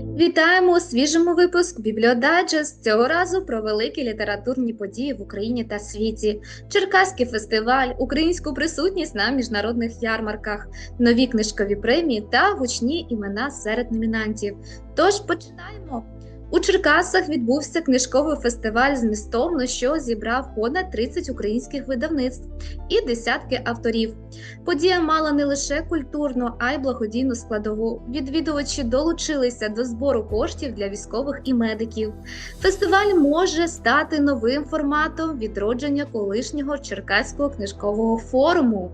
Вітаємо у свіжому випуску Бібліодайджест. Цього разу про великі літературні події в Україні та світі, Черкаський фестиваль, українську присутність на міжнародних ярмарках, нові книжкові премії та гучні імена серед номінантів. Тож починаємо. У Черкасах відбувся книжковий фестиваль змістовно, що зібрав понад 30 українських видавництв і десятки авторів. Подія мала не лише культурну, а й благодійну складову. Відвідувачі долучилися до збору коштів для військових і медиків. Фестиваль може стати новим форматом відродження колишнього Черкаського книжкового форуму.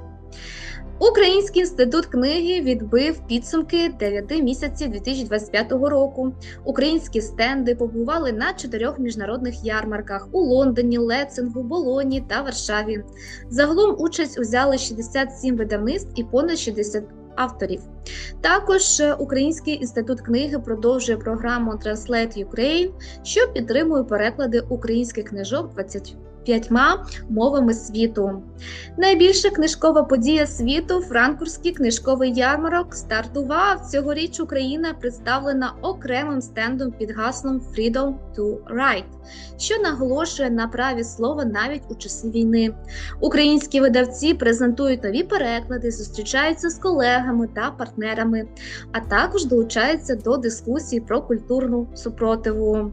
Український інститут книги відбив підсумки 9 місяців 2025 року. Українські стенди побували на чотирьох міжнародних ярмарках у Лондоні, Лецингу, Болоні та Варшаві. Загалом участь узяли 67 видавництв і понад 60 авторів. Також е, Український інститут книги продовжує програму Translate Ukraine, що підтримує переклади українських книжок 25 мовами світу. Найбільша книжкова подія світу Франкфуртський книжковий ярмарок стартував. Цьогоріч Україна представлена окремим стендом під гаслом Freedom to Write, що наголошує на праві слова навіть у часи війни. Українські видавці презентують нові переклади, зустрічаються з колегами та партнерами, а також долучаються до дискусій про культурну супротиву.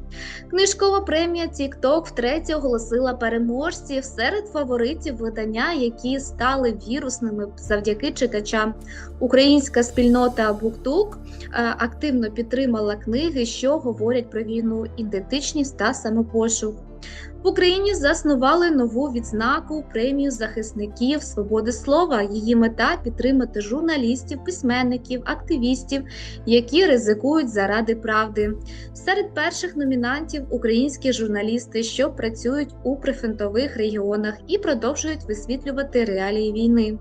Книжкова премія TikTok втретє оголосила переможців серед фаворитів видання, які стали вірусними завдяки читачам. Українська спільнота BookTok е, активно підтримала книги, що говорять про війну, ідентичність та самопошук. В Україні заснували нову відзнаку премію захисників свободи слова. Її мета підтримати журналістів, письменників, активістів, які ризикують заради правди. Серед перших номінантів українські журналісти, що працюють у прифронтових регіонах і продовжують висвітлювати реалії війни.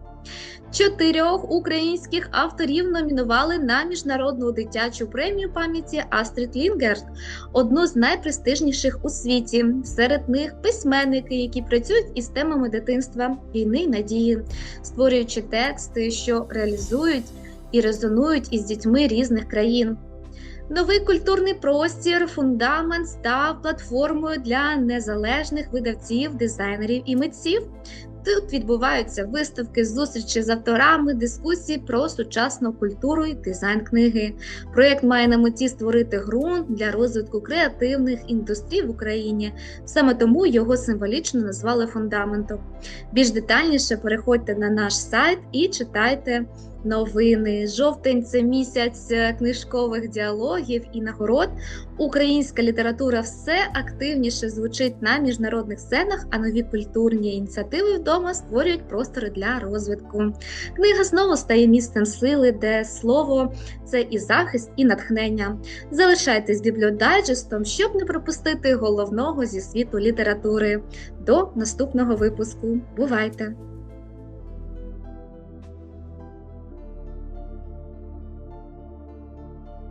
Чотирьох українських авторів номінували на міжнародну дитячу премію пам'яті Астрід Лінгерт, одну з найпрестижніших у світі. Серед них письменники, які працюють із темами дитинства, війни й надії, створюючи тексти, що реалізують і резонують із дітьми різних країн. Новий культурний простір, фундамент став платформою для незалежних видавців, дизайнерів і митців. Тут відбуваються виставки, зустрічі з авторами, дискусії про сучасну культуру і дизайн книги. Проєкт має на меті створити ґрунт для розвитку креативних індустрій в Україні. Саме тому його символічно назвали фундаментом. Більш детальніше переходьте на наш сайт і читайте новини. Жовтень це місяць е, книжкових діалогів і нагород. Українська література все активніше звучить на міжнародних сценах, а нові культурні ініціативи вдома створюють простори для розвитку. Книга знову стає місцем сили, де слово це і захист, і натхнення. Залишайтесь бібліодайджестом, щоб не пропустити головного зі світу літератури. До наступного випуску. Бувайте!